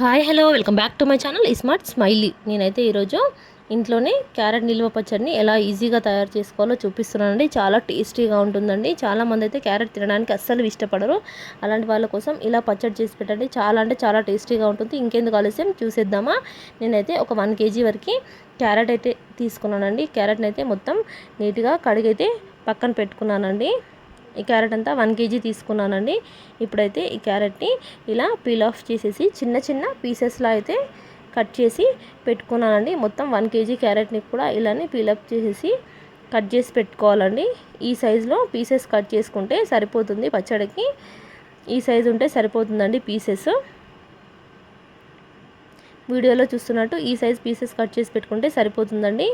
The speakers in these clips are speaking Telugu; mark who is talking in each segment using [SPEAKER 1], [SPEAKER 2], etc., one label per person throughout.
[SPEAKER 1] Hi hello welcome back to my channel smart smiley. నేనైతే ఈరోజు ఇంట్లోనే క్యారెట్ నిల్వ పచ్చడిని ఎలా ఈజీగా తయారు చేసుకోవాలో చూపిస్తున్నానండి. చాలా టేస్టీగా ఉంటుందండి. చాలామంది అయితే క్యారెట్ తినడానికి అస్సలు ఇష్టపడరు. అలాంటి వాళ్ళ కోసం ఇలా పచ్చడి చేసి పెట్టండి. చాలా అంటే చాలా టేస్టీగా ఉంటుంది. ఇంకెందుకు ఆలస్యం? చూసేద్దామా? నేనైతే ఒక వన్ కేజీ వరకు క్యారెట్ అయితే తీసుకున్నానండి. క్యారెట్ని అయితే మొత్తం నీట్గా కడిగైతే పక్కన పెట్టుకున్నానండి. ఈ క్యారెట్ అంతా వన్ కేజీ తీసుకున్నానండి. ఇప్పుడైతే ఈ క్యారెట్ని ఇలా పీల్ ఆఫ్ చేసేసి చిన్న చిన్న పీసెస్లో అయితే కట్ చేసి పెట్టుకున్నానండి. మొత్తం వన్ కేజీ క్యారెట్ని కూడా ఇలానే పీలప్ చేసేసి కట్ చేసి పెట్టుకోవాలండి. ఈ సైజులో పీసెస్ కట్ చేసుకుంటే సరిపోతుంది పచ్చడికి. ఈ సైజు ఉంటే సరిపోతుందండి పీసెస్. వీడియోలో చూస్తున్నట్టు ఈ సైజ్ పీసెస్ కట్ చేసి పెట్టుకుంటే సరిపోతుందండి.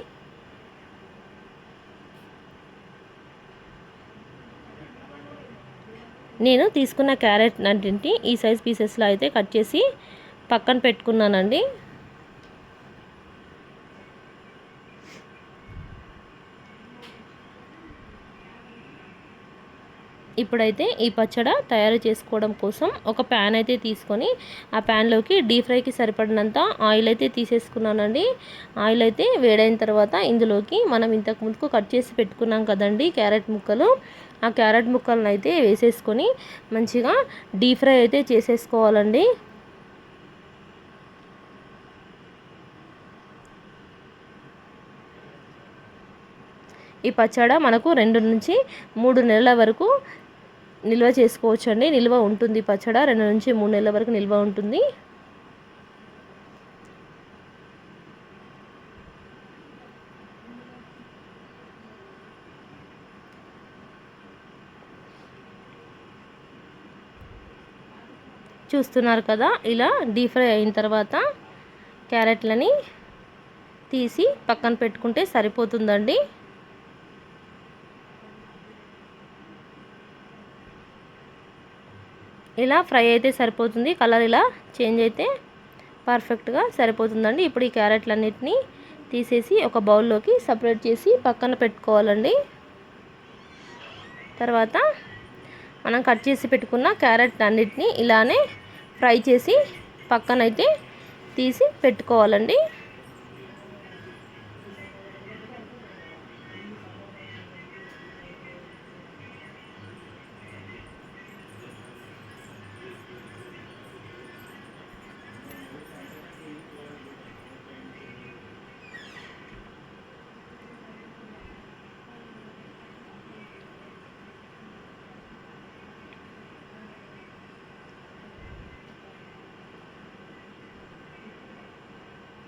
[SPEAKER 1] నేను తీసుకున్న క్యారెట్ నంటింటి ఈ సైజ్ పీసెస్లో అయితే కట్ చేసి పక్కన పెట్టుకున్నానండి. ఇప్పుడైతే ఈ పచ్చడ తయారు చేసుకోవడం కోసం ఒక ప్యాన్ అయితే తీసుకొని ఆ ప్యాన్లోకి డీప్ ఫ్రైకి సరిపడినంత ఆయిల్ అయితే తీసేసుకున్నానండి. ఆయిల్ అయితే వేడైన తర్వాత ఇందులోకి మనం ఇంతకు ముందుకు కట్ చేసి పెట్టుకున్నాం కదండి క్యారెట్ ముక్కలు. ఆ క్యారెట్ ముక్కలను అయితే వేసేసుకొని మంచిగా డీప్ ఫ్రై అయితే చేసేసుకోవాలండి. ఈ పచ్చడ మనకు రెండు నుంచి మూడు నెలల వరకు నిల్వ చేసుకోవచ్చు అండి నిల్వ ఉంటుంది పచ్చడ. రెండు నుంచి మూడు నెలల వరకు నిల్వ ఉంటుంది. చూస్తున్నారు కదా ఇలా డీప్ ఫ్రై అయిన తర్వాత క్యారెట్లని తీసి పక్కన పెట్టుకుంటే సరిపోతుందండి. ఇలా ఫ్రై అయితే సరిపోతుంది. కలర్ ఇలా చేంజ్ అయితే పర్ఫెక్ట్గా సరిపోతుందండి. ఇప్పుడు ఈ క్యారెట్లన్నిటినీ తీసేసి ఒక బౌల్లోకి సపరేట్ చేసి పక్కన పెట్టుకోవాలండి. తర్వాత మనం కట్ చేసి పెట్టుకున్న క్యారెట్ అన్నిటిని ఇలానే ఫ్రై చేసి పక్కనైతే తీసి పెట్టుకోవాలండి.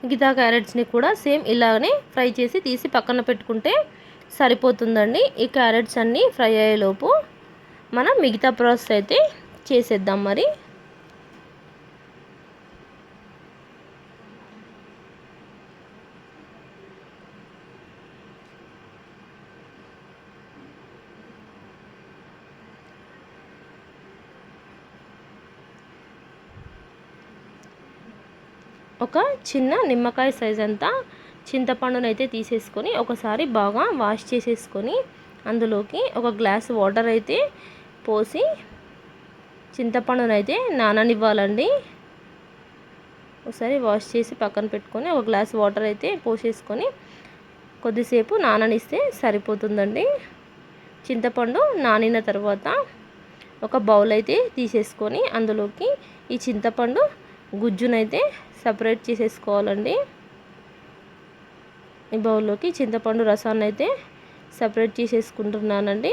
[SPEAKER 1] మిగతా క్యారెట్స్ని కూడా సేమ్ ఇలానే ఫ్రై చేసి తీసి పక్కన పెట్టుకుంటే సరిపోతుందండి. ఈ క్యారెట్స్ అన్నీ ఫ్రై అయ్యేలోపు మనం మిగతా ప్రాసెస్ అయితే చేసేద్దాం మరి. ఒక చిన్న నిమ్మకాయ సైజ్ అంతా చింతపండునైతే తీసేసుకొని ఒకసారి బాగా వాష్ చేసేసుకొని అందులోకి ఒక గ్లాస్ వాటర్ అయితే పోసి చింతపండునైతే నాననివ్వాలండి. ఒకసారి వాష్ చేసి పక్కన పెట్టుకొని ఒక గ్లాస్ వాటర్ అయితే పోసేసుకొని కొద్దిసేపు నాననిస్తే సరిపోతుందండి. చింతపండు నానిన తర్వాత ఒక బౌల్ అయితే తీసేసుకొని అందులోకి ఈ చింతపండు గుజ్జునైతే సపరేట్ చేసేసుకోవాలండి. ఈ బౌల్లోకి చింతపండు రసాన్ని అయితే సపరేట్ చేసేసుకుంటున్నానండి.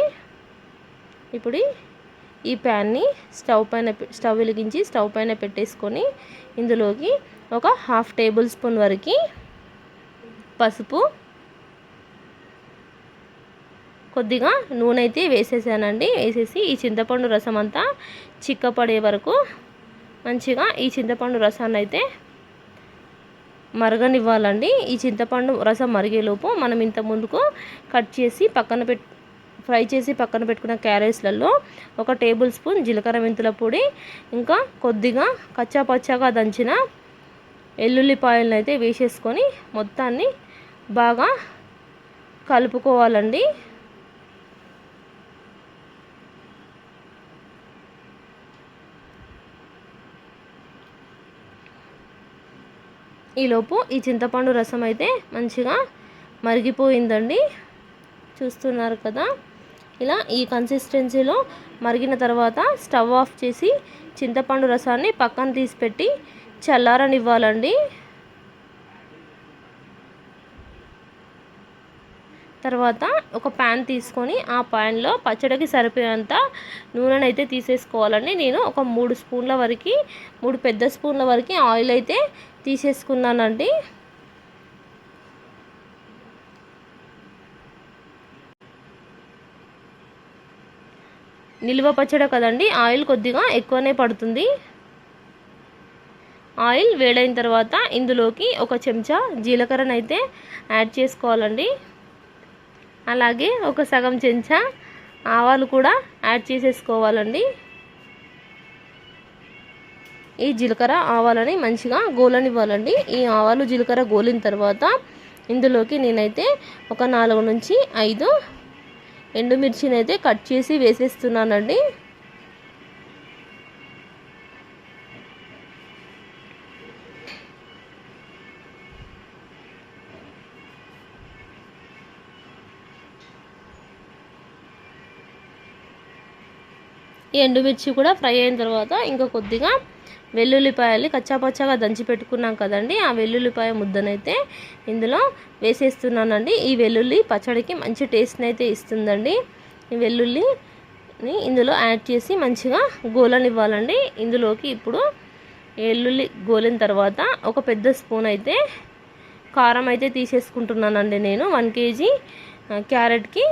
[SPEAKER 1] ఇప్పుడు ఈ ప్యాన్ని స్టవ్ పైన స్టవ్ వెలిగించి స్టవ్ పైన పెట్టేసుకొని ఇందులోకి ఒక హాఫ్ టేబుల్ స్పూన్ వరకు పసుపు కొద్దిగా నూనె అయితే వేసేసానండి. వేసేసి ఈ చింతపండు రసం అంతా చిక్కపడే వరకు మంచిగా ఈ చింతపండు రసాన్ని అయితే మరగనివ్వాలండి. ఈ చింతపండు రసం మరిగేలోపు మనం ఇంత ముందుకు కట్ చేసి పక్కన పెట్ ఫ్రై చేసి పక్కన పెట్టుకున్న క్యారెట్స్లలో ఒక టేబుల్ స్పూన్ జీలకర్ర మెంతుల పొడి ఇంకా కొద్దిగా కచ్చా పచ్చాగా దంచిన ఎల్లుల్లిపాయలను అయితే వేసేసుకొని మొత్తాన్ని బాగా కలుపుకోవాలండి. ఈలోపు ఈ చింతపండు రసం అయితే మంచిగా మరిగిపోయిందండి. చూస్తున్నారు కదా? ఇలా ఈ కన్సిస్టెన్సీలో మరిగిన తర్వాత స్టవ్ ఆఫ్ చేసి చింతపండు రసాన్ని పక్కన తీసి పెట్టి చల్లారనివ్వాలండి. తర్వాత ఒక ప్యాన్ తీసుకొని ఆ ప్యాన్లో పచ్చడికి సరిపోయేంత నూనెను అయితే తీసేసుకోవాలండి. నేను ఒక మూడు స్పూన్ల వరకు మూడు పెద్ద స్పూన్ల వరకు ఆయిల్ అయితే తీసేసుకున్నానండి. నిల్వ పచ్చడి కదండి ఆయిల్ కొద్దిగా ఎక్కువనే పడుతుంది. ఆయిల్ వేడైన తర్వాత ఇందులోకి ఒక చెంచా జీలకర్రను అయితే యాడ్ చేసుకోవాలండి. అలాగే ఒక సగం చెంచా ఆవాలు కూడా యాడ్ చేసేసుకోవాలండి. ఈ జీలకర్ర ఆవాలని మంచిగా గోలనివ్వాలండి. ఈ ఆవాలు జీలకర్ర గోలిన తర్వాత ఇందులోకి నేనైతే ఒక నాలుగు నుంచి ఐదు ఎండుమిర్చిని అయితే కట్ చేసి వేసేస్తున్నానండి. ఈ ఎండుమిర్చి కూడా ఫ్రై అయిన తర్వాత ఇంకా కొద్దిగా వెల్లుల్లిపాయలు కచ్చాపచ్చాగా దంచి పెట్టుకున్నాం కదండి. ఆ వెల్లుల్లిపాయ ముద్దనైతే ఇందులో వేసేస్తున్నానండి. ఈ వెల్లుల్లి పచ్చడికి మంచి టేస్ట్ని అయితే ఇస్తుందండి. ఈ వెల్లుల్లిని ఇందులో యాడ్ చేసి మంచిగా గోలనివ్వాలండి. ఇందులోకి ఇప్పుడు వెల్లుల్లి గోలిన తర్వాత ఒక పెద్ద స్పూన్ అయితే కారం అయితే తీసేసుకుంటున్నానండి నేను. వన్ కేజీ క్యారెట్కి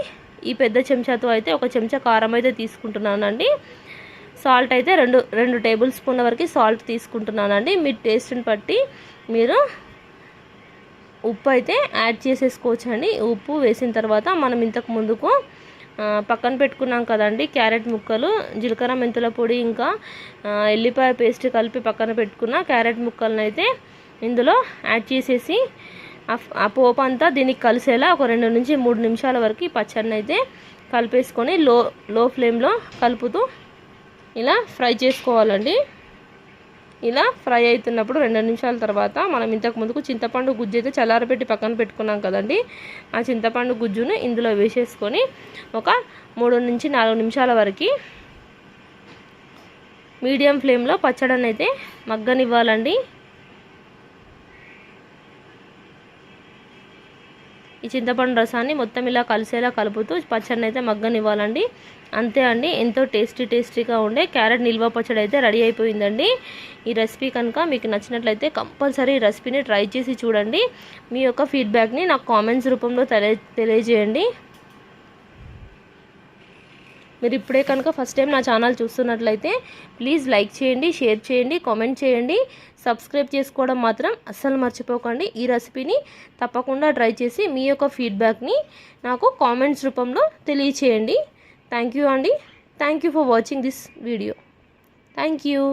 [SPEAKER 1] ఈ పెద్ద చెంచాతో అయితే ఒక చెంచా కారం అయితే తీసుకుంటున్నానండి. సాల్ట్ అయితే రెండు రెండు టేబుల్ స్పూన్ల వరకు సాల్ట్ తీసుకుంటున్నానండి. మీ టేస్ట్ని బట్టి మీరు ఉప్పు అయితే యాడ్ చేసేసుకోవచ్చు అండి ఉప్పు వేసిన తర్వాత మనం ఇంతకు ముందుకు పక్కన పెట్టుకున్నాం కదండి క్యారెట్ ముక్కలు జీలకర్ర మెంతుల పొడి ఇంకా ఎల్లిపాయ పేస్ట్ కలిపి పక్కన పెట్టుకున్న క్యారెట్ ముక్కలను అయితే ఇందులో యాడ్ చేసేసి ఆ పోపు అంతా దీనికి కలిసేలా ఒక రెండు నుంచి మూడు నిమిషాల వరకు పచ్చడిని అయితే కలిపేసుకొని లో లో ఫ్లేమ్లో కలుపుతూ ఇలా ఫ్రై చేసుకోవాలండి. ఇలా ఫ్రై అవుతున్నప్పుడు రెండు నిమిషాల తర్వాత మనం ఇంతకు ముందుకు చింతపండు గుజ్జు అయితే చల్లారబెట్టి పక్కన పెట్టుకున్నాం కదండి. ఆ చింతపండు గుజ్జును ఇందులో వేసేసుకొని ఒక మూడు నుంచి నాలుగు నిమిషాల వరకు మీడియం ఫ్లేమ్లో పచ్చడిని అయితే మగ్గనివ్వాలండి. ఈ చింతపండు రసాన్ని మొత్తం ఇలా కలిసేలా కలుపుతూ పచ్చడిని అయితే మగ్గనివ్వాలండి. అంతే అండి ఎంతో టేస్టీ టేస్టీగా ఉండే క్యారెట్ నిల్వ పచ్చడి అయితే రెడీ అయిపోయిందండి. ఈ రెసిపీ కనుక మీకు నచ్చినట్లయితే కంపల్సరీ ఈ రెసిపీని ట్రై చేసి చూడండి. మీ యొక్క ఫీడ్బ్యాక్ని నాకు కామెంట్స్ రూపంలో తెలియ తెలియజేయండి. మీరు ఇప్పుడే కనుక ఫస్ట్ టైం నా ఛానల్ చూస్తున్నట్లయితే ప్లీజ్ లైక్ చేయండి షేర్ చేయండి కామెంట్ చేయండి. సబ్స్క్రైబ్ చేసుకోవడం మాత్రం అస్సలు మర్చిపోకండి. ఈ రెసిపీని తప్పకుండా ట్రై చేసి మీ యొక్క ఫీడ్బ్యాక్ని నాకు కామెంట్స్ రూపంలో తెలియచేయండి. థ్యాంక్ యూ అండి. Thank you for watching this video thank you